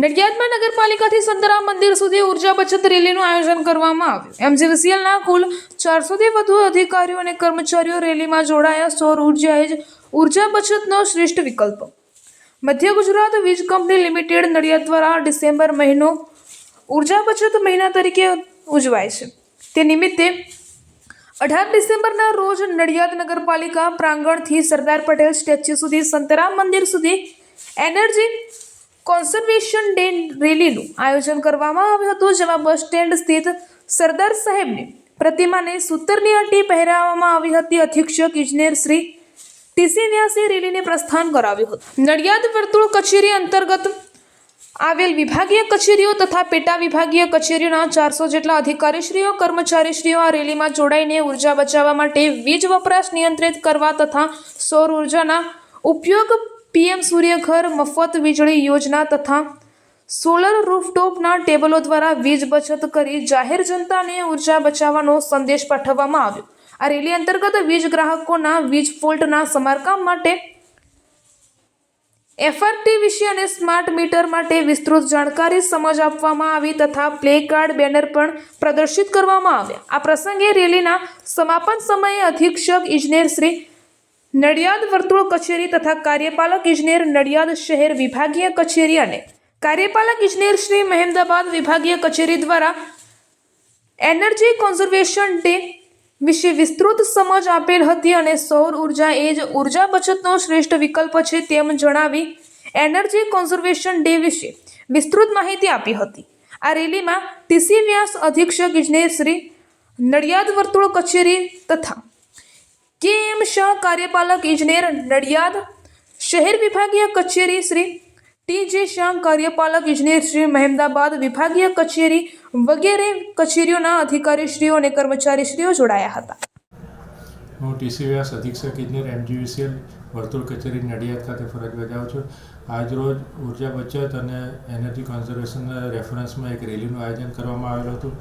નડિયાદમાં નગરપાલિકાથી સંતરામ મંદિર સુધી ઊર્જા બચત રેલીનું આયોજન કરવામાં આવ્યું. એમજીવીસીએલના કુલ ચારસોથી વધુ અધિકારીઓ અને કર્મચારીઓ રેલીમાં જોડાયા. સૌર ઊર્જા એ જ ઊર્જા બચતનો શ્રેષ્ઠ વિકલ્પ. મધ્ય ગુજરાત વીજ કંપની લિમિટેડ નડિયાદ દ્વારા ડિસેમ્બર મહિનો ઊર્જા બચત મહિના તરીકે ઉજવાય છે. તે નિમિત્તે અઢાર ડિસેમ્બરના રોજ નડિયાદ નગરપાલિકા પ્રાંગણથી સરદાર પટેલ સ્ટેચ્યુ સુધી, સંતરામ મંદિર સુધી એનર્જી કોન્ઝર્વેશન ડે રેલીનું આયોજન કરવામાં આવ્યું હતું, જેમાં બસ સ્ટેન્ડ સ્થિત સરદાર સાહેબની પ્રતિમાને સૂતરની અટી પહેરાવવામાં આવી હતી. અધિક્ષક ઇજનેર શ્રી ટીસી વ્યાસે રેલીને પ્રસ્થાન કરાવ્યું હતું. નડિયાદ વર્તુળ કચેરી અંતર્ગત આવેલ વિભાગીય કચેરીઓ તથા પેટા વિભાગીય કચેરીઓના ચારસો જેટલા અધિકારીશ્રીઓ, કર્મચારીશ્રીઓ આ રેલીમાં જોડાઈને ઊર્જા બચાવવા માટે વીજ વપરાશ નિયંત્રિત કરવા તથા સૌર ઉર્જાના ઉપયોગ પીએમ સૂર્યઘર મફત વીજળી યોજના તથા સોલર રૂફટોપના ટેબલો દ્વારા વીજ બચત કરી જાહેર જનતાને ઊર્જા બચાવવાનો સંદેશ પાઠવવામાં આવ્યો. આ રેલી અંતર્ગત વીજ ગ્રાહકોના વીજ ફોલ્ટના સમારકામ માટે એફઆરટી વિશે અને સ્માર્ટ મીટર માટે વિસ્તૃત જાણકારી સમજ આપવામાં આવી તથા પ્લે કાર્ડ બેનર પણ પ્રદર્શિત કરવામાં આવ્યા. આ પ્રસંગે રેલીના સમાપન સમયે અધિક્ષક ઇજનેર શ્રી નડિયાદ વર્તુળ કચેરી તથા કાર્યપાલક ઇજનેર નડિયાદ શહેર વિભાગીય કચેરી અને કાર્યપાલક ઇજનેર શ્રી મહેમદાબાદ વિભાગીય કચેરી દ્વારા એનર્જી કોન્ઝર્વેશન ડે વિશે વિસ્તૃત સમજ આપેલ હતી અને સૌર ઊર્જા એ જ ઊર્જા બચતનો શ્રેષ્ઠ વિકલ્પ છે તેમ જણાવી એનર્જી કોન્ઝર્વેશન ડે વિશે વિસ્તૃત માહિતી આપી હતી. આ રેલીમાં ટીસી વ્યાસ અધિક્ષક ઇજનેર શ્રી નડિયાદ વર્તુળ કચેરી તથા કે એમ શાહ કાર્યપાલક ઇજનેર નડિયાદ શહેર વિભાગીય કચેરી શ્રી ટી જે શાહ કાર્યપાલક ઇજનેર શ્રી મહેમદાબાદ વિભાગીય કચેરી વગેરે કચેરીઓના અધિકારીશ્રીઓ અને કર્મચારીશ્રીઓ જોડાયા હતા. હું ટીસી વ્યાસ અધિક્ષક, ઇજનેર એમજીવીસીએલ વર્તુળ કચેરી નડિયાદ ખાતે ફરજ બજાવું છું. આજરોજ ઊર્જા બચત અને એનર્જી કોન્ઝર્વેશનના રેફરન્સમાં એક રેલીનું આયોજન કરવામાં આવેલું હતું.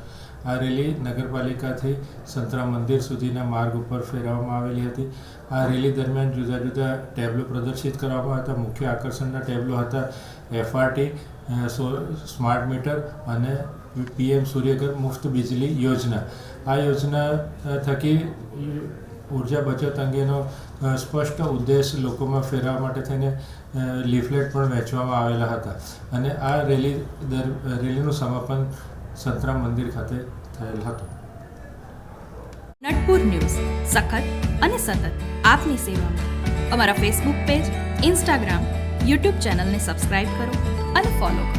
આ રેલી નગરપાલિકાથી સંતરા મંદિર સુધીના માર્ગ ઉપર ફેરવવામાં આવેલી હતી. આ રેલી દરમિયાન જુદા જુદા ટેબ્લો પ્રદર્શિત કરવામાં હતા. મુખ્ય આકર્ષણના ટેબ્લો હતા એફઆરટી સો, સ્માર્ટ મીટર અને પીએમ સૂર્યઘર મુફ્ત વીજળી યોજના. આ યોજના થકી ઊર્જા બચત અંગેનો સ્પષ્ટ ઉદ્દેશ લોકોમાં ફેરવવા માટે થઈને લીફલેટ પણ વહેંચવામાં આવેલા હતા. અને આ રેલી દર, રેલીનું સમાપન સંતરામ મંદિર ખાતે થયેલ હતું. નટપુર ન્યૂઝ, સખત અને સતત આપની સેવામાં. અમારા ફેસબુક પેજ ઇન્સ્ટાગ્રામ યુટ્યુબ ચેનલને સબસ્ક્રાઇબ કરો અને ફોલો કરો.